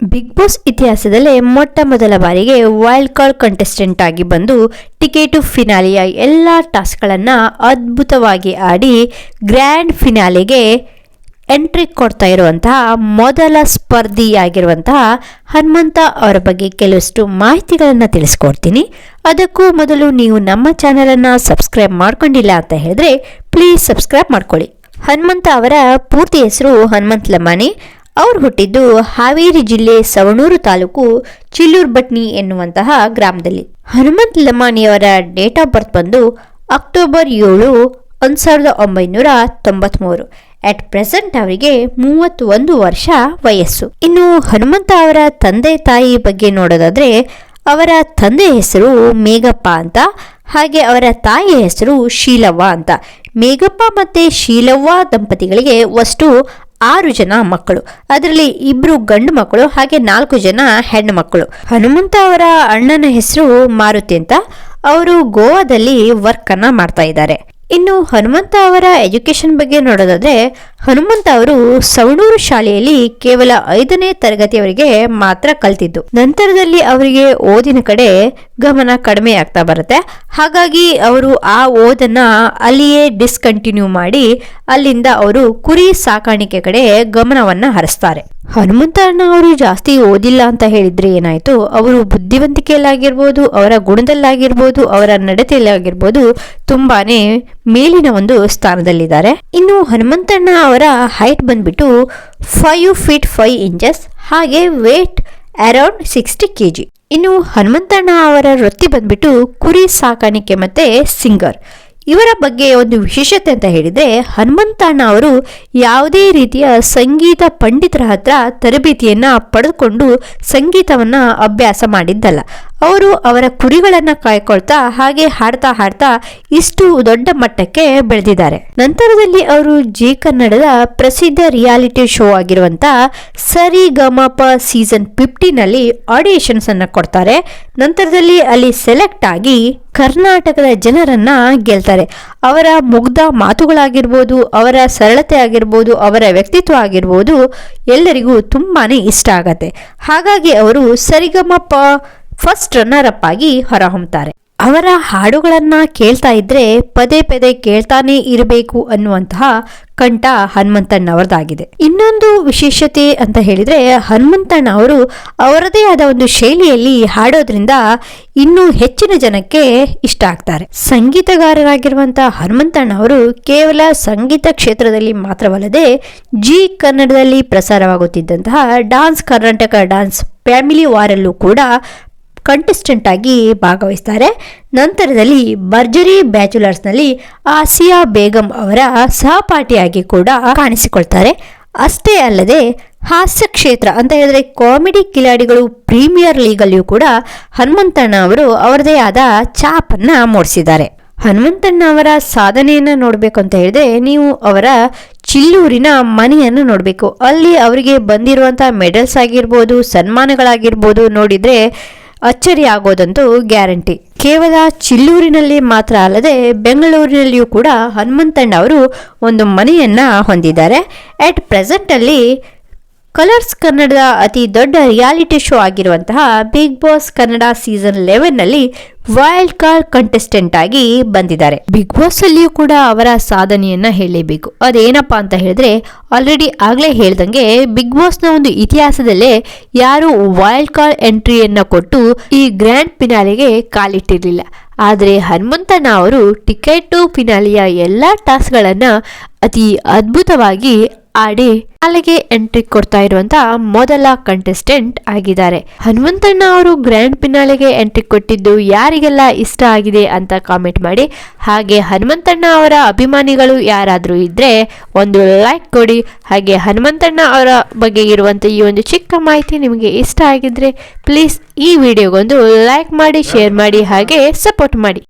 Big boss ಇತಿಹಾಸದಲ್ಲೇ ಮೊಟ್ಟ ಮೊದಲ ಬಾರಿಗೆ ವೈಲ್ಡ್ ಕಾರ್ಡ್ ಕಂಟೆಸ್ಟೆಂಟ್ ಆಗಿ ಬಂದು ಟಿಕೆಟು ಫಿನಾಲಿಯ ಎಲ್ಲ ಟಾಸ್ಕ್ಗಳನ್ನು ಅದ್ಭುತವಾಗಿ ಆಡಿ ಗ್ರ್ಯಾಂಡ್ ಫಿನಾಲೆಗೆ ಎಂಟ್ರಿ ಕೊಡ್ತಾ ಇರುವಂತಹ ಮೊದಲ ಸ್ಪರ್ಧಿಯಾಗಿರುವಂತಹ ಹನುಮಂತ ಅವರ ಬಗ್ಗೆ ಕೆಲವಷ್ಟು ಮಾಹಿತಿಗಳನ್ನು ತಿಳಿಸ್ಕೊಡ್ತೀನಿ. ಅದಕ್ಕೂ ಮೊದಲು ನೀವು ನಮ್ಮ ಚಾನಲನ್ನು ಸಬ್ಸ್ಕ್ರೈಬ್ ಮಾಡ್ಕೊಂಡಿಲ್ಲ ಅಂತ ಹೇಳಿದ್ರೆ ಪ್ಲೀಸ್ ಸಬ್ಸ್ಕ್ರೈಬ್ ಮಾಡ್ಕೊಳ್ಳಿ. ಹನುಮಂತ ಅವರ ಪೂರ್ತಿ ಹೆಸರು ಹನುಮಂತ್ ಲಮಾನಿ ಅವ್ರು ಹುಟ್ಟಿದ್ದು ಹಾವೇರಿ ಜಿಲ್ಲೆ ಸವಣೂರು ತಾಲೂಕು ಚಿಲ್ಲೂರ್ ಬಟ್ನಿ ಎನ್ನುವಂತಹ ಗ್ರಾಮದಲ್ಲಿ. ಹನುಮಂತ್ ಲಮಾಣಿಯವರ ಡೇಟ್ ಆಫ್ ಬರ್ತ್ ಬಂದು ಅಕ್ಟೋಬರ್ ಏಳು ಒಂದು ಸಾವಿರದ ಒಂಬೈನೂರ ತೊಂಬತ್ಮೂರು. ಅಟ್ ಪ್ರೆಸೆಂಟ್ ಅವರಿಗೆ ಮೂವತ್ತೊಂದು ವರ್ಷ ವಯಸ್ಸು. ಇನ್ನು ಹನುಮಂತ ಅವರ ತಂದೆ ತಾಯಿ ಬಗ್ಗೆ ನೋಡೋದಾದ್ರೆ ಅವರ ತಂದೆ ಹೆಸರು ಮೇಘಪ್ಪ ಅಂತ, ಹಾಗೆ ಅವರ ತಾಯಿಯ ಹೆಸರು ಶೀಲವ್ವ ಅಂತ. ಮೇಘಪ್ಪ ಮತ್ತೆ ಶೀಲವ್ವ ದಂಪತಿಗಳಿಗೆ ಅಷ್ಟು ಆರು ಜನ ಮಕ್ಕಳು. ಅದರಲ್ಲಿ ಇಬ್ಬರು ಗಂಡು ಮಕ್ಕಳು, ಹಾಗೆ ನಾಲ್ಕು ಜನ ಹೆಣ್ಣು ಮಕ್ಕಳು. ಹನುಮಂತ ಅವರ ಅಣ್ಣನ ಹೆಸರು ಮಾರುತಿ ಅಂತ. ಅವರು ಗೋವಾದಲ್ಲಿ ವರ್ಕ್ ಅನ್ನ ಮಾಡ್ತಾ ಇದ್ದಾರೆ. ಇನ್ನು ಹನುಮಂತ ಅವರ ಎಜುಕೇಶನ್ ಬಗ್ಗೆ ನೋಡೋದಾದ್ರೆ ಹನುಮಂತ ಅವರು ಸವಣೂರು ಶಾಲೆಯಲ್ಲಿ ಕೇವಲ ಐದನೇ ತರಗತಿಯವರಿಗೆ ಮಾತ್ರ ಕಲ್ತಿದ್ದು. ನಂತರದಲ್ಲಿ ಅವರಿಗೆ ಓದಿನ ಕಡೆ ಗಮನ ಕಡಿಮೆ ಆಗ್ತಾ ಬರುತ್ತೆ. ಹಾಗಾಗಿ ಅವರು ಆ ಓದನ್ನ ಅಲ್ಲಿಯೇ ಡಿಸ್ಕಂಟಿನ್ಯೂ ಮಾಡಿ ಅಲ್ಲಿಂದ ಅವರು ಕುರಿ ಸಾಕಾಣಿಕೆ ಕಡೆ ಗಮನವನ್ನ ಹರಿಸ್ತಾರೆ. ಹನುಮಂತ ಅಣ್ಣ ಅವರು ಜಾಸ್ತಿ ಓದಿಲ್ಲ ಅಂತ ಹೇಳಿದ್ರೆ ಏನಾಯ್ತು? ಅವರು ಬುದ್ಧಿವಂತಿಕೆಯಲ್ಲಾಗಿರ್ಬೋದು, ಅವರ ಗುಣದಲ್ಲಾಗಿರ್ಬೋದು, ಅವರ ನಡತೆಯಲ್ಲಾಗಿರ್ಬೋದು, ತುಂಬಾನೇ ಮೇಲಿನ ಒಂದು ಸ್ಥಾನದಲ್ಲಿದ್ದಾರೆ. ಇನ್ನು ಹನುಮಂತಣ್ಣ ಅವರ ಹೈಟ್ ಬಂದ್ಬಿಟ್ಟು ಫೈವ್ ಫೀಟ್ ಫೈವ್ ಇಂಚಸ್ ಹಾಗೆ weight around sixty K G ಇನ್ನು ಹನುಮಂತಣ್ಣ ಅವರ ವೃತ್ತಿ ಬಂದ್ಬಿಟ್ಟು ಕುರಿ ಸಾಕಾಣಿಕೆ ಮತ್ತೆ ಸಿಂಗರ್ ಇವರ ಬಗ್ಗೆ ಒಂದು ವಿಶೇಷತೆ ಅಂತ ಹೇಳಿದ್ರೆ, ಹನುಮಂತಣ್ಣ ಅವರು ಯಾವುದೇ ರೀತಿಯ ಸಂಗೀತ ಪಂಡಿತರ ಹತ್ರ ತರಬೇತಿಯನ್ನ ಪಡೆದುಕೊಂಡು ಸಂಗೀತವನ್ನ ಅಭ್ಯಾಸ ಮಾಡಿದ್ದಲ್ಲ. ಅವರು ಅವರ ಕುರಿಗಳನ್ನು ಕಾಯ್ಕೊಳ್ತಾ ಹಾಗೆ ಹಾಡ್ತಾ ಹಾಡ್ತಾ ಇಷ್ಟು ದೊಡ್ಡ ಮಟ್ಟಕ್ಕೆ ಬೆಳೆದಿದ್ದಾರೆ. ನಂತರದಲ್ಲಿ ಅವರು ಜಿ ಕನ್ನಡದ ಪ್ರಸಿದ್ಧ ರಿಯಾಲಿಟಿ ಶೋ ಆಗಿರುವಂತ ಸರಿ ಗಮಪ ಸೀಸನ್ ಫಿಫ್ಟಿನಲ್ಲಿ ಆಡಿಷನ್ಸ್ ಅನ್ನ ಕೊಡ್ತಾರೆ. ನಂತರದಲ್ಲಿ ಅಲ್ಲಿ ಸೆಲೆಕ್ಟ್ ಆಗಿ ಕರ್ನಾಟಕದ ಜನರನ್ನ ಗೆಲ್ತಾರೆ. ಅವರ ಮುಗ್ಧ ಮಾತುಗಳಾಗಿರ್ಬೋದು, ಅವರ ಸರಳತೆ ಆಗಿರ್ಬೋದು, ಅವರ ವ್ಯಕ್ತಿತ್ವ ಆಗಿರ್ಬೋದು ಎಲ್ಲರಿಗೂ ತುಂಬಾನೇ ಇಷ್ಟ ಆಗತ್ತೆ. ಹಾಗಾಗಿ ಅವರು ಸರಿಗಮಪ ಫಸ್ಟ್ ರನ್ನರ್ ಅಪ್ ಆಗಿ ಹೊರಹೊಮ್ತಾರೆ. ಅವರ ಹಾಡುಗಳನ್ನ ಕೇಳ್ತಾ ಇದ್ರೆ ಪದೇ ಪದೇ ಕೇಳ್ತಾನೆ ಇರಬೇಕು ಅನ್ನುವಂತಹ ಕಂಠ ಹನುಮಂತಣ್ಣವರದಾಗಿದೆ ಇನ್ನೊಂದು ವಿಶೇಷತೆ ಅಂತ ಹೇಳಿದ್ರೆ ಹನುಮಂತಣ್ಣ ಅವರು ಅವರದೇ ಆದ ಒಂದು ಶೈಲಿಯಲ್ಲಿ ಹಾಡೋದ್ರಿಂದ ಇನ್ನೂ ಹೆಚ್ಚಿನ ಜನಕ್ಕೆ ಇಷ್ಟ ಆಗ್ತಾರೆ. ಸಂಗೀತಗಾರರಾಗಿರುವಂತಹ ಹನುಮಂತಣ್ಣ ಅವರು ಕೇವಲ ಸಂಗೀತ ಕ್ಷೇತ್ರದಲ್ಲಿ ಮಾತ್ರವಲ್ಲದೆ ಜಿ ಕನ್ನಡದಲ್ಲಿ ಪ್ರಸಾರವಾಗುತ್ತಿದ್ದಂತಹ ಡಾನ್ಸ್ ಕರ್ನಾಟಕ ಡಾನ್ಸ್ ಫ್ಯಾಮಿಲಿ ವಾರಲ್ಲೂ ಕೂಡ ಕಂಟೆಸ್ಟೆಂಟ್ ಆಗಿ ಭಾಗವಹಿಸ್ತಾರೆ. ನಂತರದಲ್ಲಿ ಭರ್ಜರಿ ಬ್ಯಾಚುಲರ್ಸ್ನಲ್ಲಿ ಆಸಿಯಾ ಬೇಗಂ ಅವರ ಸಹಪಾಠಿಯಾಗಿ ಕೂಡ ಕಾಣಿಸಿಕೊಳ್ತಾರೆ. ಅಷ್ಟೇ ಅಲ್ಲದೆ, ಹಾಸ್ಯ ಕ್ಷೇತ್ರ ಅಂತ ಹೇಳಿದ್ರೆ ಕಾಮಿಡಿ ಕಿಲಾಡಿಗಳು ಪ್ರೀಮಿಯರ್ ಲೀಗಲ್ಲಿಯೂ ಕೂಡ ಹನುಮಂತಣ್ಣ ಅವರು ಅವರದೇ ಆದ ಛಾಪನ್ನು ಮೂಡಿಸಿದ್ದಾರೆ. ಹನುಮಂತಣ್ಣ ಅವರ ಸಾಧನೆಯನ್ನ ನೋಡಬೇಕು ಅಂತ ಹೇಳಿದ್ರೆ ನೀವು ಅವರ ಚಿಲ್ಲೂರಿನ ಮನೆಯನ್ನು ನೋಡಬೇಕು. ಅಲ್ಲಿ ಅವರಿಗೆ ಬಂದಿರುವಂಥ ಮೆಡಲ್ಸ್ ಆಗಿರ್ಬೋದು, ಸನ್ಮಾನಗಳಾಗಿರ್ಬೋದು ನೋಡಿದ್ರೆ ಅಚ್ಚರಿ ಆಗೋದಂತೂ ಗ್ಯಾರಂಟಿ. ಕೇವಲ ಚಿಲ್ಲೂರಿನಲ್ಲಿ ಮಾತ್ರ ಅಲ್ಲದೆ ಬೆಂಗಳೂರಿನಲ್ಲಿಯೂ ಕೂಡ ಹನುಮಂತಣ್ಣ ಅವರು ಒಂದು ಮನೆಯನ್ನ ಹೊಂದಿದ್ದಾರೆ. ಅಟ್ ಪ್ರೆಸೆಂಟ್ ಅಲ್ಲಿ ಕಲರ್ಸ್ ಕನ್ನಡದ ಅತಿ ದೊಡ್ಡ ರಿಯಾಲಿಟಿ ಶೋ ಆಗಿರುವಂತಹ ಬಿಗ್ ಬಾಸ್ ಕನ್ನಡ ಸೀಸನ್ ಲೆವೆನ್ನಲ್ಲಿ ವೈಲ್ಡ್ ಕಾರ್ಡ್ ಕಂಟೆಸ್ಟೆಂಟ್ ಆಗಿ ಬಂದಿದ್ದಾರೆ. ಬಿಗ್ ಬಾಸ್ ಅಲ್ಲಿಯೂ ಕೂಡ ಅವರ ಸಾಧನೆಯನ್ನ ಹೇಳಲೇಬೇಕು. ಅದೇನಪ್ಪಾ ಅಂತ ಹೇಳಿದ್ರೆ, ಆಲ್ರೆಡಿ ಆಗ್ಲೇ ಹೇಳ್ದಂಗೆ ಬಿಗ್ ಬಾಸ್ನ ಒಂದು ಇತಿಹಾಸದಲ್ಲೇ ಯಾರು ವೈಲ್ಡ್ ಕಾರ್ಡ್ ಎಂಟ್ರಿಯನ್ನ ಕೊಟ್ಟು ಈ ಗ್ರ್ಯಾಂಡ್ ಫಿನಾಲೆಗೆ ಕಾಲಿಟ್ಟಿರಲಿಲ್ಲ. ಆದರೆ ಹನುಮಂತಣ್ಣ ಅವರು ಟಿಕೆಟ್ ಫಿನಾಲಿಯ ಎಲ್ಲ ಟಾಸ್ಕ್ಗಳನ್ನ ಅತಿ ಅದ್ಭುತವಾಗಿ ಆಡಿ ಶಾಲೆಗೆ ಎಂಟ್ರಿ ಕೊಡ್ತಾ ಇರುವಂತ ಮೊದಲ ಕಂಟೆಸ್ಟೆಂಟ್ ಆಗಿದ್ದಾರೆ. ಹನುಮಂತಣ್ಣ ಅವರು ಗ್ರ್ಯಾಂಡ್ ಫಿನಾಲೆಗೆ ಎಂಟ್ರಿ ಕೊಟ್ಟಿದ್ದು ಯಾರಿಗೆಲ್ಲ ಇಷ್ಟ ಆಗಿದೆ ಅಂತ ಕಾಮೆಂಟ್ ಮಾಡಿ. ಹಾಗೆ ಹನುಮಂತಣ್ಣ ಅವರ ಅಭಿಮಾನಿಗಳು ಯಾರಾದರೂ ಇದ್ರೆ ಒಂದು ಲೈಕ್ ಕೊಡಿ. ಹಾಗೆ ಹನುಮಂತಣ್ಣ ಅವರ ಬಗ್ಗೆ ಇರುವಂತ ಈ ಒಂದು ಚಿಕ್ಕ ಮಾಹಿತಿ ನಿಮಗೆ ಇಷ್ಟ ಆಗಿದ್ರೆ ಪ್ಲೀಸ್ ಈ ವಿಡಿಯೋಗೊಂದು ಲೈಕ್ ಮಾಡಿ ಶೇರ್ ಮಾಡಿ, ಹಾಗೆ ಸಪೋರ್ಟ್ ಮಾಡಿ.